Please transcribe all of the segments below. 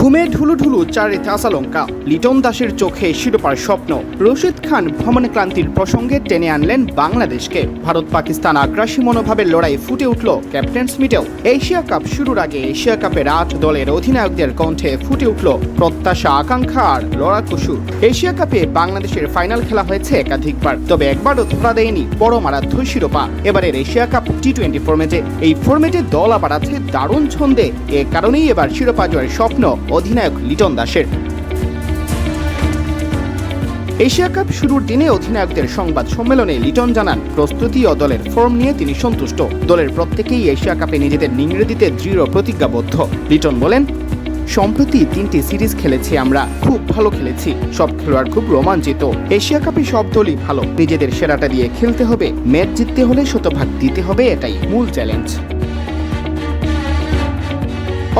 ঘুমে ঢুলু ঢুলু চারে চাষালঙ্কা লিটন দাসের চোখে শিরোপার স্বপ্ন। রশিদ খান ভ্রমণ ক্লান্তির প্রসঙ্গে টেনে আনলেন বাংলাদেশকে। ভারত পাকিস্তান আগ্রাসী মনোভাবের লড়াই ফুটে উঠল ক্যাপ্টেন স্মিটেও এশিয়া কাপ শুরুর আগে এশিয়া কাপের আট দলের অধিনায়কদের কণ্ঠে ফুটে উঠল প্রত্যাশা, আকাঙ্ক্ষা আর লড়াকুশু এশিয়া কাপে বাংলাদেশের ফাইনাল খেলা হয়েছে একাধিকবার, তবে একবারও ধরা দেয়নি বড় মারাধ্য শিরোপা। এবারের এশিয়া কাপ টি টোয়েন্টি ফর্মেটে এই ফর্মেটে দল আবার আছে দারুণ ছন্দে। এ কারণেই এবার শিরোপা জয়ের স্বপ্ন। অধিনায়ক লিটন দাসের। এশিয়া কাপ শুরুর দিনে অধিনায়কদের সংবাদ সম্মেলনে লিটন জানান, প্রস্তুতি ও দলের ফর্ম নিয়ে তিনি সন্তুষ্ট। দলের প্রত্যেকেই এশিয়া কাপে নিজেদের নিংড়ে দিতে দৃঢ় প্রতিজ্ঞাবদ্ধ। লিটন বলেন, সম্প্রতি তিনটি সিরিজ খেলেছি আমরা, খুব ভালো খেলেছি। সব খেলোয়াড় খুব রোমাঞ্চিত। এশিয়া কাপে সব দলই ভালো। নিজেদের সেরাটা দিয়ে খেলতে হবে, ম্যাচ জিততে হলে শতভাগ দিতে হবে, এটাই মূল চ্যালেঞ্জ।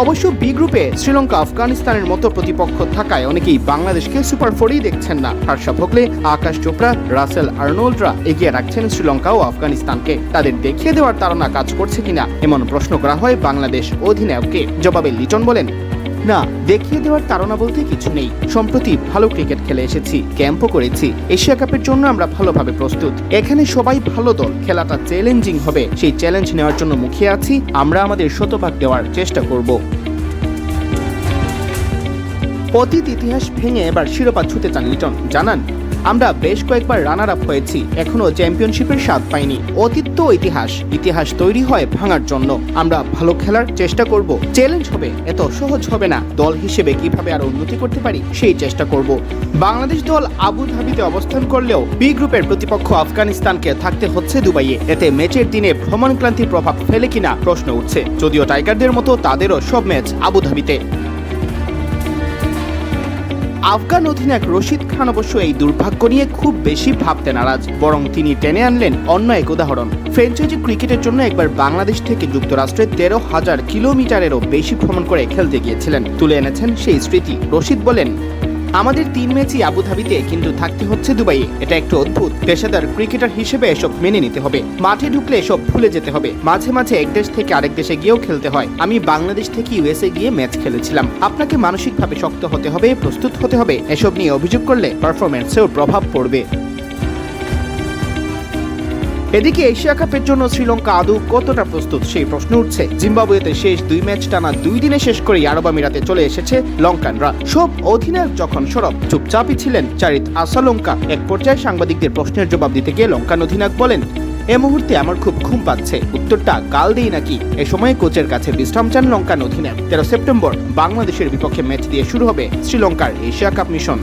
অবশ্য বি গ্রুপে শ্রীলঙ্কা, আফগানিস্তানের মতো প্রতিপক্ষ থাকায় অনেকেই বাংলাদেশকে সুপার ফোরেই দেখছেন না। হার্ষা ভোগলে, আকাশ চোপড়া, রাসেল আর্নোল্ডরা এগিয়ে রাখছেন শ্রীলঙ্কা ও আফগানিস্তানকে। তাদের দেখিয়ে দেওয়ার তারা কাজ করছে কিনা, এমন প্রশ্ন করা হয় বাংলাদেশ অধিনায়ককে। জবাবে লিটন বলেন না, দেখিয়ে দেওয়ার তারা বলতে কিছু নেই। সম্প্রতি ভালো ক্রিকেট খেলে এসেছি, ক্যাম্পও করেছি। এশিয়া কাপের জন্য আমরা ভালোভাবে প্রস্তুত। এখানে সবাই ভালো দল, খেলাটা চ্যালেঞ্জিং হবে। সেই চ্যালেঞ্জ নেওয়ার জন্য মুখে আছি, আমরা আমাদের শতভাগ দেওয়ার চেষ্টা করব। অতীত ইতিহাস ভেঙে এবার শিরোপা ছুতে চান লিটন। জানান আমরা বেশ কয়েকবার রানার আপ হয়েছি, এখনও চ্যাম্পিয়নশিপের স্বাদ পাইনি। অতীত তো ইতিহাস ইতিহাস তৈরি হয় ভাঙার জন্য। আমরা ভালো খেলার চেষ্টা করব। চ্যালেঞ্জ হবে, এত সহজ হবে না। দল হিসেবে কীভাবে আরও উন্নতি করতে পারি, সেই চেষ্টা করব। বাংলাদেশ দল আবু ধাবিতে অবস্থান করলেও বি গ্রুপের প্রতিপক্ষ আফগানিস্তানকে থাকতে হচ্ছে দুবাইয়ে। এতে ম্যাচের দিনে ভ্রমণ ক্লান্তির প্রভাব ফেলে কিনা প্রশ্ন উঠছে। যদিও টাইগারদের মতো তাদেরও সব ম্যাচ আবু ধাবিতে আফগান অধিনায়ক রশিদ খান অবশ্য এই দুর্ভাগ্য নিয়ে খুব বেশি ভাবতে নারাজ, বরং তিনি টেনে আনলেন অন্য এক উদাহরণ। ফ্রেঞ্চাইজি ক্রিকেটের জন্য একবার বাংলাদেশ থেকে যুক্তরাষ্ট্রে তেরো হাজার কিলোমিটারেরও বেশি ভ্রমণ করে খেলতে গিয়েছিলেন। তুলে এনেছেন সেই স্মৃতি, রশিদ বলেন আমাদের তিন ম্যাচই আবুধাবিতে, কিন্তু থাকতে হচ্ছে দুবাইয়ে। এটা একটু অদ্ভুত। পেশাদার ক্রিকেটার হিসেবে এসব মেনে নিতে হবে। মাঠে ঢুকলে এসব ভুলে যেতে হবে। মাঝে মাঝে এক দেশ থেকে আরেক দেশে গিয়েও খেলতে হয়। আমি বাংলাদেশ থেকে ইউএসএ গিয়ে ম্যাচ খেলেছিলাম। আপনাকে মানসিকভাবে শক্ত হতে হবে, প্রস্তুত হতে হবে। এসব নিয়ে অভিযোগ করলে পারফরমেন্সেও প্রভাব পড়বে। এদিকে এশিয়া কাপের জন্য শ্রীলঙ্কা আদৌ কতটা প্রস্তুত সেই প্রশ্ন উঠছে। জিম্বাবুয়েতে শেষ দুই ম্যাচ টানা দুই দিনে শেষ করে আরব আমিরাতে চলে এসেছে লঙ্কানরা। সব অধিনায়ক যখন সরব, চুপচাপই ছিলেন চারিত আসালঙ্কা। এক পর্যায়ে সাংবাদিকদের প্রশ্নের জবাব দিতে গিয়ে লঙ্কান অধিনায়ক বলেন, এ মুহূর্তে আমার খুব ঘুম পাচ্ছে। উত্তরটা কাল দেই নাকি? এ সময় কোচের কাছে বিশ্রাম চান লঙ্কান অধিনায়ক। তেরো সেপ্টেম্বর বাংলাদেশের বিপক্ষে ম্যাচ দিয়ে শুরু হবে শ্রীলঙ্কার এশিয়া কাপ মিশন।